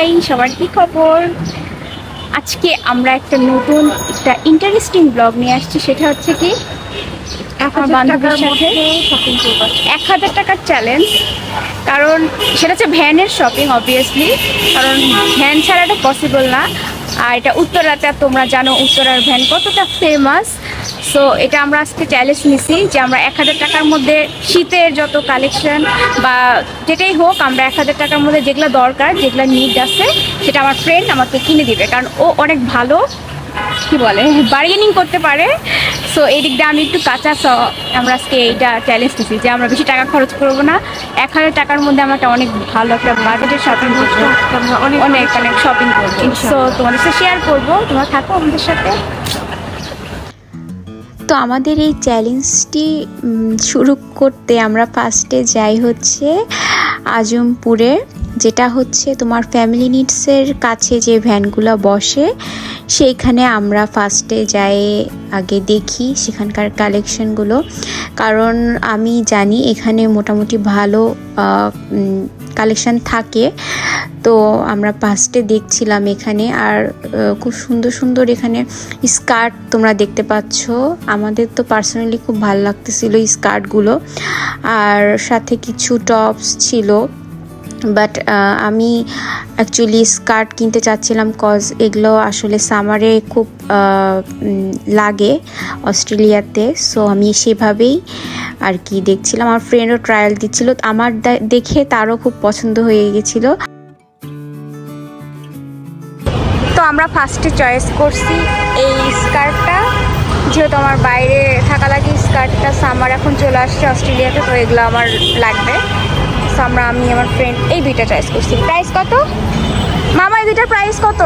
High সবার কি খবর? আজকে আমরা একটা নতুন একটা ইন্টারেস্টিং ব্লগ নিয়ে আসছি সেটা হচ্ছে কি আমার বান্ধবীর সাথে এক হাজার টাকার চ্যালেঞ্জ কারণ সেটা হচ্ছে ভ্যানের শপিং অবভিয়াসলি কারণ ভ্যান ছাড়া এটা পসিবল না। আর এটা উত্তরাতে তোমরা জানো উত্তরার ভ্যান কতটা ফেমাস সো এটা আমরা আজকে চ্যালেঞ্জ নিছি যে আমরা এক হাজার টাকার মধ্যে শীতের যত কালেকশন বা যেটাই হোক আমরা এক হাজার টাকার মধ্যে যেগুলো দরকার যেগুলো নিড আছে সেটা আমার ফ্রেন্ড আমাকে কিনে দিবে। কারণ ও অনেক ভালো কি বলে বার্গেনিং করতে পারে। সো এই দিক দিয়ে আমি একটু কাঁচা স আমরা আজকে এইটা চ্যালেঞ্জ নিছি যে আমরা বেশি টাকা খরচ করব না। এক হাজার টাকার মধ্যে আমরা একটা অনেক ভালো একটা বাজেটের শপিং করব অনেক অনেক অনেক শপিং করব। সো তোমাদের সাথে শেয়ার করব। তোমরা থাকো আমাদের সাথে। তো আমাদের এই চ্যালেঞ্জটি শুরু করতে আমরা ফার্স্টে যাই হচ্ছে আজমপুরে, যেটা হচ্ছে তোমার ফ্যামিলি নিডসের কাছে যে ভ্যানগুলো বসে, সেইখানে আমরা ফার্স্টে যাই, আগে দেখি সেখানকার কালেকশনগুলো কারণ আমি জানি এখানে মোটামুটি ভালো কালেকশন থাকে। তো আমরা ফার্স্টে দেখছিলাম এখানে আর খুব সুন্দর সুন্দর এখানে স্কার্ট তোমরা দেখতে পাচ্ছ। আমাদের তো পার্সোনালি খুব ভালো লাগতেছিল স্কার্টগুলো। আর সাথে কিছু টপস ছিল। বাট আমি অ্যাকচুয়ালি স্কার্ট কিনতে চাচ্ছিলাম কজ এগুলো আসলে সামারে খুব লাগে অস্ট্রেলিয়াতে। সো আমি সেভাবেই আর কি দেখছিলাম। আমার ফ্রেন্ডও ট্রায়াল দিচ্ছিল। আমার দেখে তারও খুব পছন্দ হয়ে গেছিল। তো আমরা ফার্স্টে চয়েস করছি এই স্কার্টটা যেহেতু আমার বাইরে থাকা লাগে স্কার্টটা সামার এখন চলে আসছে অস্ট্রেলিয়াতে, তো এগুলো আমার লাগবে। আমরা আমি আমার ফ্রেন্ড এই দুইটা চয়েস করছি। প্রাইস কত? মামা এই দুইটার প্রাইস কত?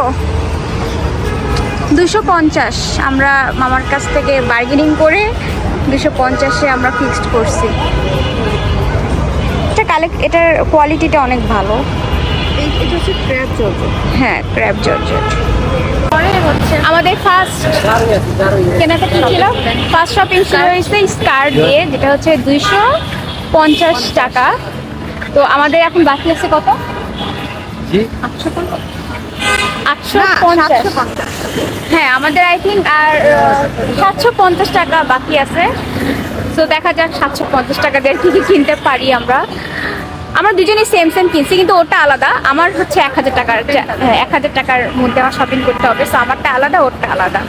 দুশো পঞ্চাশ। আমরা মামার কাছ থেকে বার্গেনিং করে দুশো পঞ্চাশে আমরা ফিক্সড করছি। এটা কালেক্ট এটার কোয়ালিটিটা অনেক ভালো। এটা হচ্ছে ক্র্যাব জর্জেট। হ্যাঁ ক্র্যাব জর্জেট। আমাদের ফার্স্ট কেনাটা কি ছিল? ফার্স্ট শপিং ছিল হচ্ছে স্কার্ট দিয়ে যেটা হচ্ছে দুইশো পঞ্চাশ টাকা। তো আমাদের এখন বাকি আছে কত? জি। আটশো পঞ্চাশ। হ্যাঁ আমাদের আই থিঙ্ক আর সাতশো পঞ্চাশ টাকা বাকি আছে। তো দেখা যাক সাতশো পঞ্চাশ টাকা দিয়ে কি কি কিনতে পারি আমরা। আমরা দুজনেই সেম সেম কিনছি কিন্তু ওটা আলাদা। আমার হচ্ছে এক হাজার টাকার এক হাজার টাকার মধ্যে আমার শপিং করতে হবে সো আমারটা আলাদা ওরটা আলাদা।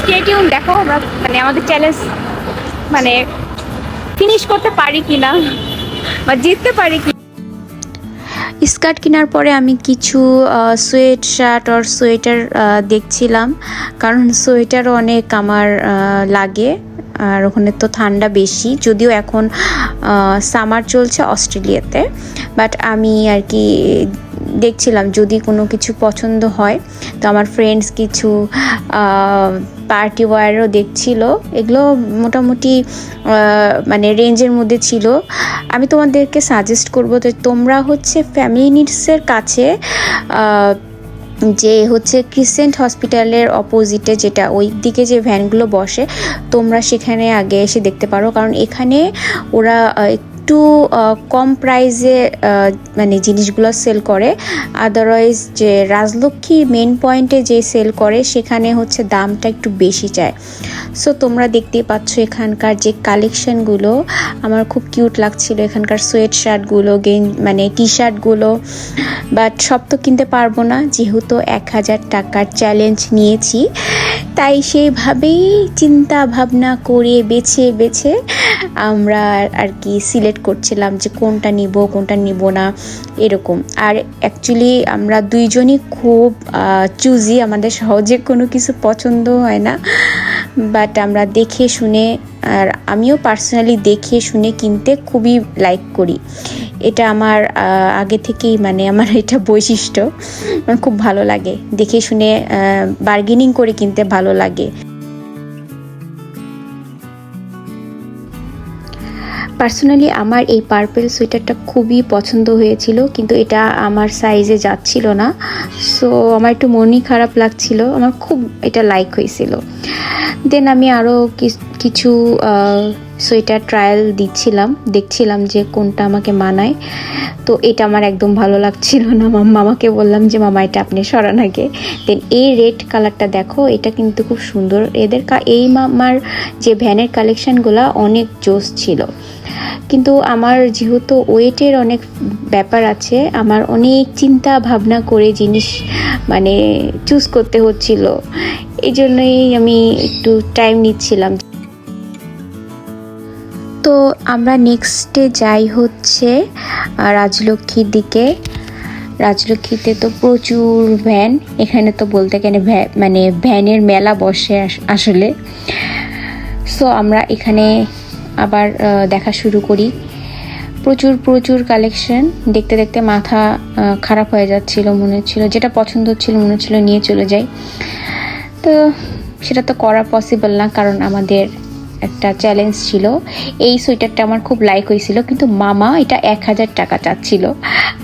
স্টেটিউন দেখো আমরা মানে আমাদের চ্যালেঞ্জ মানে ফিনিশ করতে পারি কিনা। বা জিততে পারি কি? স্কার্ট কেনার পরে আমি কিছু সোয়েট শার্ট আর সোয়েটার দেখছিলাম। কারণ সোয়েটার অনেক আমার লাগে। আর ওখানে তো ঠান্ডা বেশি। যদিও এখন সামার চলছে অস্ট্রেলিয়াতে। বাট আমি আর কি দেখছিলাম যদি কোনো কিছু পছন্দ হয়, তো আমার ফ্রেন্ডস কিছু পার্টি ওয়ারও দেখছিল। এগুলো মোটামুটি মানে রেঞ্জের মধ্যে ছিল। আমি তোমাদেরকে সাজেস্ট করব যে তোমরা হচ্ছে ফ্যামিলি নিডসের কাছে যে হচ্ছে ক্রিসেন্ট হসপিটালের অপোজিটে যেটা, ওই দিকে যে ভ্যানগুলো বসে, তোমরা সেখানে আগে এসে দেখতে পারো। কারণ এখানে ওরা একটু কম প্রাইসে মানে জিনিসগুলো সেল করে। আদারওয়াইজ যে রাজলক্ষ্মী মেন পয়েন্টে যে সেল করে, সেখানে হচ্ছে দামটা একটু বেশি চায় সো তোমরা দেখতেই পাচ্ছ এখানকার যে কালেকশনগুলো আমার খুব কিউট লাগছিল এখানকার সোয়েট শার্টগুলো গেন মানে টি শার্টগুলো বাট সব তো কিনতে পারব না, যেহেতু এক হাজার টাকার চ্যালেঞ্জ নিয়েছি। তাই সেইভাবেই চিন্তা ভাবনা করে বেছে বেছে আমরা আর কি সিলেক্ট করছিলাম যে কোনটা নিব কোনটা নিব না, এরকম। আর অ্যাকচুয়ালি আমরা দুইজনই খুব চুজি আমাদের সহজে কোনো কিছু পছন্দ হয় না। বাট আমরা দেখে শুনে আর আমিও পার্সোনালি দেখে শুনে কিনতে খুবই লাইক করি। এটা আমার আগে থেকেই মানে আমার এটা বৈশিষ্ট্য। আমার খুব ভালো লাগে। দেখে শুনে বার্গেনিং করে কিনতে ভালো লাগে। পার্সোনালি আমার এই পার্পেল সোয়েটারটা খুবই পছন্দ হয়েছিল, কিন্তু এটা আমার সাইজে যাচ্ছিল না। সো আমার একটু মনই খারাপ লাগছিল। আমার খুব এটা লাইক হয়েছিল। দেন আমি আরও কিছু সোয়েটার ট্রায়াল দিচ্ছিলাম। দেখছিলাম যে কোনটা আমাকে মানায়। তো এটা আমার একদম ভালো লাগছিল না। মাম- মামাকে বললাম যে, মামা, এটা আপনি সরান আগে। দেন এই রেড কালারটা দেখো, এটা কিন্তু খুব সুন্দর। এদের এই মামার যে ভ্যানের কালেকশানগুলো অনেক জোস ছিল। কিন্তু আমার যেহেতু ওয়েটের অনেক ব্যাপার আছে, আমার অনেক চিন্তা ভাবনা করে জিনিস মানে চুজ করতে হচ্ছিল। এই জন্যই আমি একটু টাইম নিচ্ছিলাম। তো আমরা নেক্সটে যাই হচ্ছে রাজলক্ষ্মীর দিকে। রাজলক্ষ্মীতে তো প্রচুর ভ্যান এখানে তো বলতে গেলে মানে ভ্যানের মেলা বসে আস- আসলে। সো আমরা এখানে আবার দেখা শুরু করি। প্রচুর প্রচুর কালেকশন দেখতে দেখতে মাথা খারাপ হয়ে যাচ্ছিল, মনে হচ্ছিল, যেটা পছন্দ হচ্ছিল, মনে হচ্ছিল নিয়ে চলে যাই। তো, সেটা তো করা পসিবল না, কারণ আমাদের একটা চ্যালেঞ্জ ছিল। এই সোয়েটারটা আমার খুব লাইক হয়েছিল, কিন্তু মামা এটা এক হাজার টাকা চাচ্ছিল।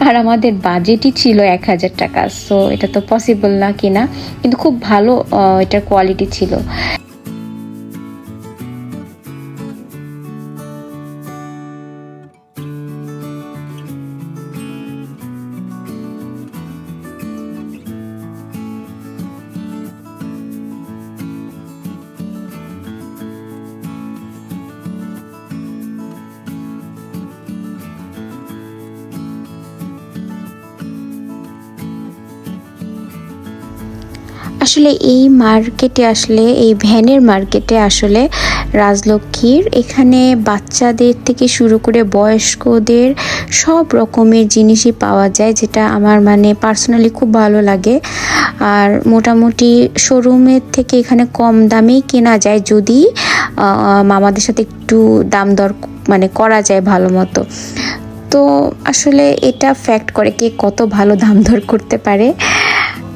আর আমাদের বাজেটই ছিল এক হাজার টাকা সো এটা তো পসিবল না কিনা, কিন্তু খুব ভালো এটার কোয়ালিটি ছিল। আসলে এই মার্কেটে আসলে, এই ভ্যানের মার্কেটে আসলে রাজলক্ষ্মীর এখানে বাচ্চাদের থেকে শুরু করে বয়স্কদের সব রকমের জিনিসই পাওয়া যায়, যেটা আমার মানে পার্সোনালি খুব ভালো লাগে। আর মোটামুটি শোরুমের থেকে এখানে কম দামেই কেনা যায়, যদি মামাদের সাথে একটু দাম দর মানে করা যায় ভালো মতো। তো আসলে এটা ফ্যাক্ট করে কে কত ভালো দাম দর করতে পারে।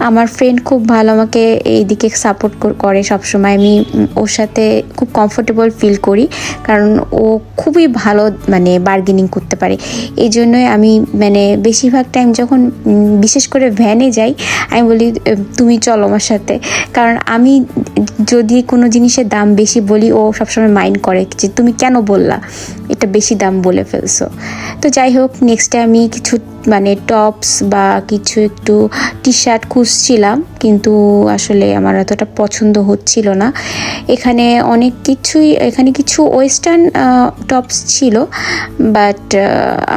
আমার ফ্রেন্ড খুব ভালো আমাকে এইদিকে সাপোর্ট করে সবসময়। আমি ওর সাথে খুব কমফোর্টেবল ফিল করি, কারণ ও খুবই ভালো মানে বার্গেনিং করতে পারে। এই জন্যই আমি মানে বেশিরভাগ টাইম যখন বিশেষ করে ভ্যানে যাই, আমি বলি তুমি চলো আমার সাথে। কারণ আমি যদি কোনো জিনিসের দাম বেশি বলি, ও সবসময় মাইন্ড করে যে, তুমি কেন বললা? এটা বেশি দাম বলে ফেলছো। তো যাই হোক নেক্সটে আমি কিছু মানে টপস বা কিছু একটু টি শার্ট খুঁজছিলাম কিন্তু আসলে আমার এতটা পছন্দ হচ্ছিল না। এখানে অনেক কিছুই, এখানে কিছু ওয়েস্টার্ন টপস ছিল বাট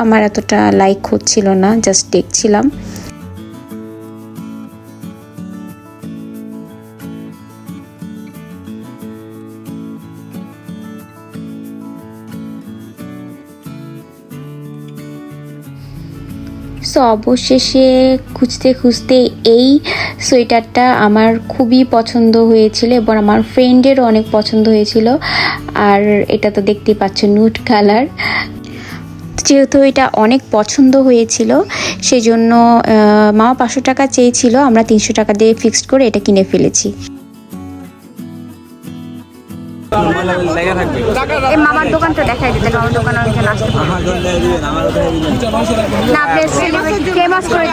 আমার এতটা লাইক হচ্ছিল না জাস্ট দেখছিলাম। সো অবশেষে খুঁজতে খুঁজতে এই সোয়েটারটা আমার খুবই পছন্দ হয়েছিল এবং আমার ফ্রেন্ডেরও অনেক পছন্দ হয়েছিল। আর এটা তো দেখতেই পাচ্ছ নুট কালার যেহেতু এটা অনেক পছন্দ হয়েছিল, সেজন্য মা পাঁচশো টাকা চেয়েছিল, আমরা তিনশো টাকা দিয়ে ফিক্সড করে এটা কিনে ফেলেছি। এই মামার দোকানটা দেখাই দিতেন মামার দোকানে অনেকজন আসতে না আপনি ফেমাস করে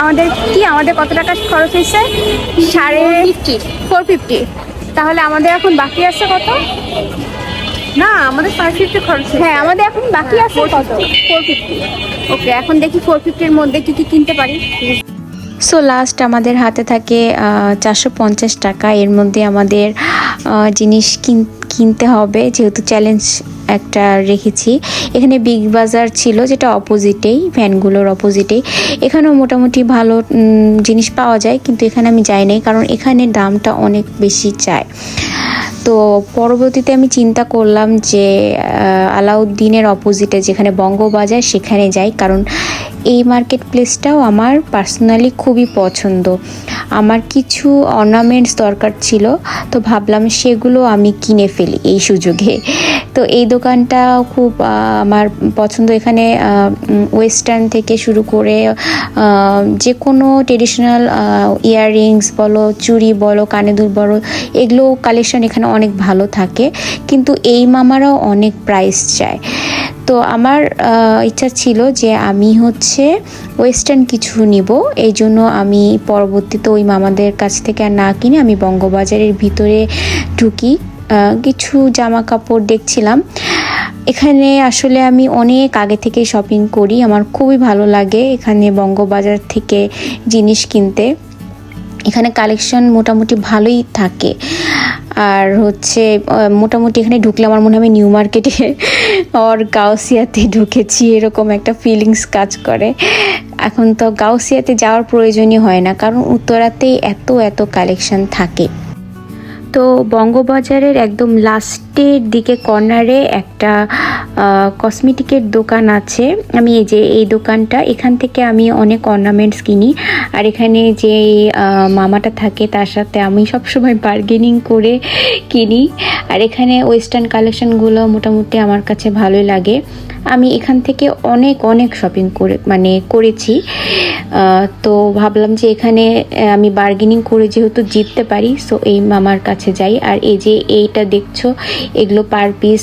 আমাদের কি আমাদের কত টাকা খরচ হয়েছে? সাড়ে ফিফটি ফোর ফিফটি তাহলে আমাদের এখন বাকি আছে কত? না আমাদের ফাইভ ফিফটি খরচ হ্যাঁ আমাদের এখন বাকি আছে কত? ফোর ফিফটি ওকে এখন দেখি ফোর ফিফটির মধ্যে কি কি কিনতে পারি। সো লাস্ট আমাদের হাতে থাকে চারশো পঞ্চাশ টাকা। এর মধ্যে আমাদের জিনিস কিন- কিনতে হবে, যেহেতু চ্যালেঞ্জ একটা রেখেছি। এখানে বিগ বাজার ছিল, যেটা অপোজিটেই ভ্যানগুলোর অপোজিটেই এখানেও মোটামুটি ভালো জিনিস পাওয়া যায়, কিন্তু এখানে আমি যাই নাই, কারণ এখানে দামটা অনেক বেশি চায় তো, পরবর্তীতে আমি চিন্তা করলাম যে আলাউদ্দিনের অপোজিটে যেখানে বঙ্গবাজার, সেখানে যাই, কারণ এই মার্কেট প্লেসটাও আমার পার্সোনালি খুবই পছন্দ। আমার কিছু অর্নামেন্টস দরকার ছিল, তো ভাবলাম সেগুলো আমি কিনে ফেলি এই সুযোগে। তো এই দোকানটা খুব আমার পছন্দ। এখানে ওয়েস্টার্ন থেকে শুরু করে যে কোনো ট্রেডিশনাল ইয়াররিংস বলো, চুড়ি বলো, কানে দুল বলো, এগুলো কালেকশন এখানে অনেক ভালো থাকে। কিন্তু এই মামারাও অনেক প্রাইস চায়। তো আমার ইচ্ছা ছিল যে আমি হচ্ছে ওয়েস্টার্ন কিছু নিব। এই জন্য আমি পরবর্তীতে ওই মামাদের কাছ থেকে আর না কিনে আমি বঙ্গবাজারের ভিতরে ঢুকি। কিছু জামা কাপড় দেখছিলাম। এখানে আসলে আমি অনেক আগে থেকে শপিং করি, আমার খুবই ভালো লাগে এখানে বঙ্গবাজার থেকে জিনিস কিনতে। এখানে কালেকশন মোটামুটি ভালোই থাকে। আর হচ্ছে মোটামুটি এখানে ঢুকলে আমার মনে হয় নিউ মার্কেটে ওর গাউসিয়াতে ঢুকেছি, এরকম একটা ফিলিংস কাজ করে। এখন তো গাউসিয়াতে যাওয়ার প্রয়োজনই হয় না, কারণ উত্তরাতেই এত এত কালেকশন থাকে। তো বঙ্গবাজারের একদম লাস্টের দিকে কর্নারে একটা কসমেটিকের দোকান আছে। আমি এই যে, এই দোকানটা, এখান থেকে আমি অনেক অর্নামেন্টস কিনি। আর এখানে যে মামাটা থাকে, তার সাথে আমি সবসময় বার্গেনিং করে কিনি। আর এখানে ওয়েস্টার্ন কালেকশনগুলো মোটামুটি আমার কাছে ভালোই লাগে। আমি এখান থেকে অনেক অনেক শপিং করে মানে করেছি। তো ভাবলাম যে এখানে আমি বার্গেনিং করে যেহেতু জিততে পারি সো এই মামার কাছে যাই। আর এই যে, এইটা দেখছ এগুলো পার পিস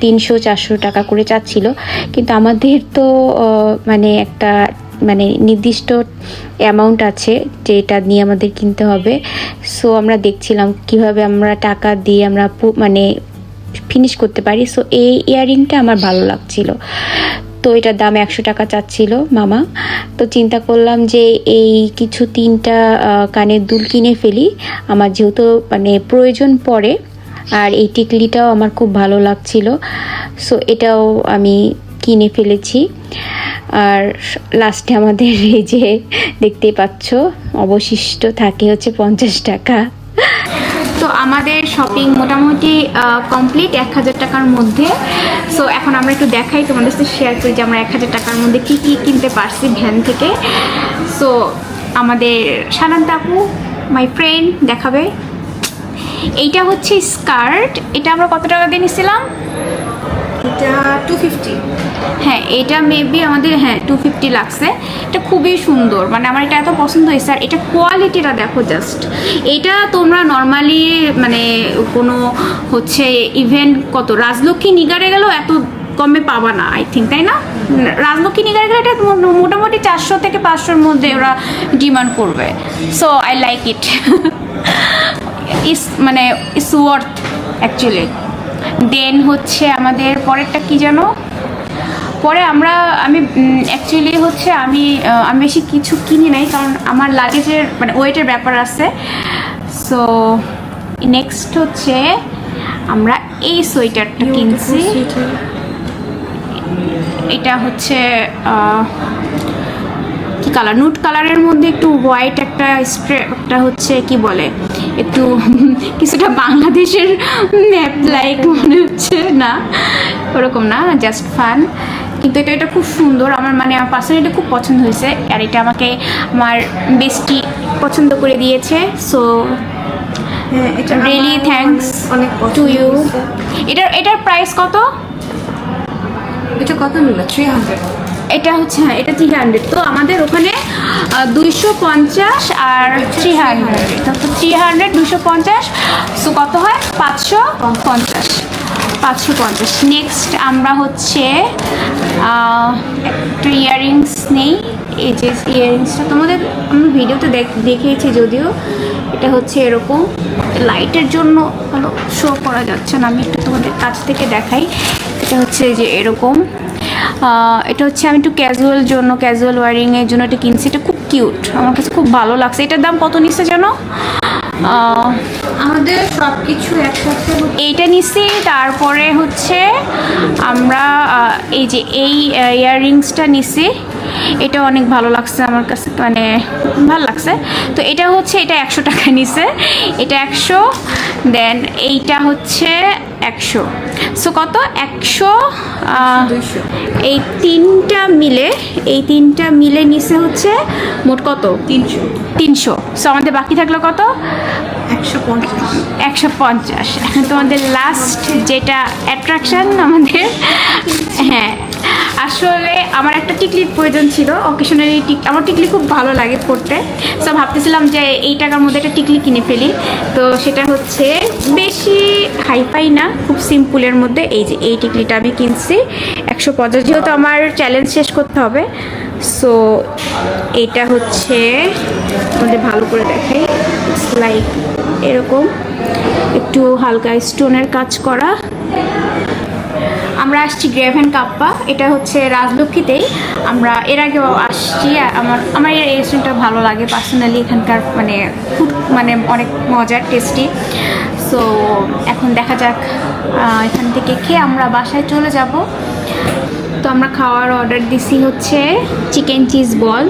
তিনশো, চারশো টাকা করে চাচ্ছিল। কিন্তু আমাদের তো মানে একটা মানে নির্দিষ্ট অ্যামাউন্ট আছে যেটা নিয়ে আমাদের কিনতে হবে। সো আমরা দেখছিলাম কীভাবে আমরা টাকা দিয়ে আমরা মানে ফিনিশ করতে পারি। সো এই ইয়াররিংটা আমার ভালো লাগছিল। তো, এটার দাম একশো টাকা চাচ্ছিল মামা। তো, চিন্তা করলাম যে এই কিছু তিনটা কানের দুল কিনে ফেলি। আমার যেহেতু মানে প্রয়োজন পড়ে আর এই টিকলিটাও আমার খুব ভালো লাগছিল। সো এটাও আমি কিনে ফেলেছি। আর লাস্টে আমাদের এই যে দেখতে পাচ্ছ, অবশিষ্ট থাকে হচ্ছে পঞ্চাশ টাকা। তো আমাদের শপিং মোটামুটি কমপ্লিট এক হাজার টাকার মধ্যে। সো এখন আমরা একটু দেখাই, তোমাদের সাথে শেয়ার করি যে আমরা এক হাজার টাকার মধ্যে কী কী কিনতে পারছি ভ্যান থেকে। সো আমাদের সাধারণত আপু মাই ফ্রেন্ড দেখাবে। এইটা হচ্ছে স্কার্ট। এটা আমরা কত টাকা দিয়ে নিছিলাম? এটা টু ফিফটি হ্যাঁ এটা মেবি আমাদের হ্যাঁ টু ফিফটি লাগছে। এটা খুবই সুন্দর। মানে আমার এটা এত পছন্দ হয়েছে। আর এটা কোয়ালিটিটা দেখো জাস্ট এটা তোমরা নর্মালি মানে কোনো হচ্ছে ইভেন্ট কত রাজলক্ষ্মী নিগারে গেলেও এত কমে পাবা না আই থিঙ্ক তাই না? রাজলক্ষ্মী নিগারে গেলে এটা মোটামুটি চারশো থেকে পাঁচশোর মধ্যে ওরা ডিমান্ড করবে। So I like it is মানে ইস ওয়ার্থ অ্যাকচুয়ালি দেন হচ্ছে আমাদের পরেরটা কি জানো? পরে আমরা আমি অ্যাকচুয়ালি হচ্ছে আমি আমি বেশি কিছু কিনি নাই কারণ আমার লাগেজের মানে ওয়েটের ব্যাপার আছে। সো নেক্সট হচ্ছে আমরা এই সোয়েটারটা কিনছি। এটা হচ্ছে কি কালার নুট কালারের মধ্যে একটু হোয়াইট একটা স্প্রে একটা হচ্ছে কি বলে? একটু কিছুটা বাংলাদেশের ম্যাপ লাইক মনে হচ্ছে না? ওরকম না জাস্ট ফান কিন্তু এটা এটা খুব সুন্দর। আমার মানে আমার পার্সোনালি এটা খুব পছন্দ হয়েছে। আর এটা আমাকে আমার বেস্টি পছন্দ করে দিয়েছে। সো এটা রিয়েলি অনেক টু ইউ। এটার এটার প্রাইস কত? এটা কত নিল? থ্রি হান্ড্রেড এটা হচ্ছে হ্যাঁ এটা থ্রি হান্ড্রেড তো আমাদের ওখানে দুইশো পঞ্চাশ আর থ্রি হান্ড্রেড থ্রি হান্ড্রেড দুশো পঞ্চাশ। সো কত হয়? পাঁচশো পঞ্চাশ। পাঁচশো পঞ্চাশ। নেক্সট আমরা হচ্ছে একটা ইয়াররিংস নেই। এই যে ইয়াররিংসটা তোমাদের আমি ভিডিওতে দেখ- দেখিয়েছি যদিও। এটা হচ্ছে এরকম। লাইটের জন্য ভালো শো করা যাচ্ছে না। আমি একটু তোমাদের কাছ থেকে দেখাই। এটা হচ্ছে যে এরকম। এটা হচ্ছে আমি একটু ক্যাজুয়াল জন্য ক্যাজুয়াল ওয়ারিংয়ের জন্য এটা কিনছি। এটা খুব কিউট আমার কাছে খুব ভালো লাগছে। এটার দাম কত নিচ্ছে যেন আমাদের সব কিছু একসাথে এইটা নিছি তারপরে হচ্ছে আমরা এই যে এই ইয়াররিংসটা নিচ্ছি। এটা অনেক ভালো লাগছে আমার কাছে মানে ভালো লাগছে। তো এটা হচ্ছে এটা একশো টাকা নিছে। এটা একশো দেন এইটা হচ্ছে একশো। সো কত? একশো এই তিনটা মিলে এই তিনটা মিলে নিচে হচ্ছে মোট কত? তিনশো। তিনশো। সো আমাদের বাকি থাকল কত? একশো পঞ্চাশ। একশো পঞ্চাশ। এখন তোমাদের লাস্ট যেটা অ্যাট্রাকশন আমাদের হ্যাঁ আসলে আমার একটা টিকলির প্রয়োজন ছিল অকেশনারি টিক আমার টিকলি খুব ভালো লাগে পড়তে। সো ভাবতেছিলাম যে এই টাকার মধ্যে একটা টিকলি কিনে ফেলি। তো সেটা হচ্ছে বেশি হাইফাই না, খুব সিম্পলের মধ্যে এই যে এই টিকলিটা আমি কিনছি। একশো পঞ্চাশ যেহেতু আমার চ্যালেঞ্জ শেষ করতে হবে। সো এইটা হচ্ছে আমাদের ভালো করে দেখাই। লাইক এরকম। একটু হালকা স্টোনের কাজ করা। আমরা আসছি গ্রেভেন কাপ্পা এটা হচ্ছে রাজলক্ষ্মীতেই। আমরা এর আগেও আসছি আমার আমার এই রেস্টুরেন্টটা ভালো লাগে পার্সোনালি এখানকার মানে খুব মানে অনেক মজার টেস্টি সো এখন দেখা যাক এখান থেকে খেয়ে আমরা বাসায় চলে যাব। তো আমরা খাওয়ার অর্ডার দিছি হচ্ছে চিকেন চিজ বল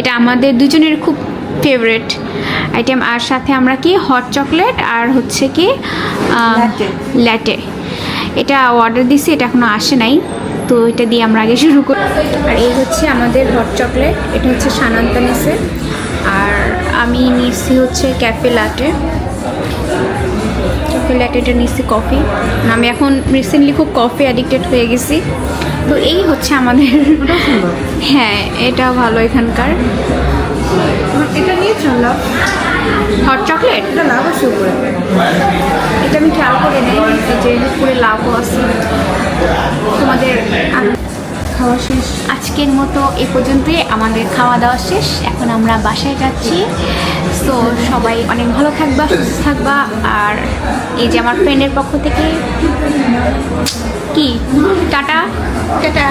এটা আমাদের দুজনের খুব ফেভারেট আইটেম আর সাথে আমরা কি? হট চকলেট আর হচ্ছে কি ল্যাটে এটা অর্ডার দিছি এটা এখনও আসে নাই। তো এটা দিয়ে আমরা আগে শুরু করি। আর এই হচ্ছে আমাদের হট চকলেট এটা হচ্ছে সানান্তা নিছে আর আমি নিচ্ছি হচ্ছে ক্যাফে লাটে ক্যাফে লাটেটা নিচ্ছি কফি আমি এখন রিসেন্টলি খুব কফি অ্যাডিক্টেড হয়ে গেছি। তো এই হচ্ছে আমাদের হ্যাঁ এটা ভালো এখানকার। এটা নিয়ে চললাম হট চকলেট এটা লাভ আছে উপরে। এটা আমি খেয়াল করে নেই যে উপরে লাভও আছে। তোমাদের খাওয়া শেষ? আজকের মতো এ পর্যন্তই আমাদের খাওয়া দাওয়া শেষ। এখন আমরা বাসায় যাচ্ছি। তো সবাই অনেক ভালো থাকবা সুস্থ থাকবা। আর এই যে আমার ফ্রেন্ডের পক্ষ থেকে কি? টাটা। টাটা।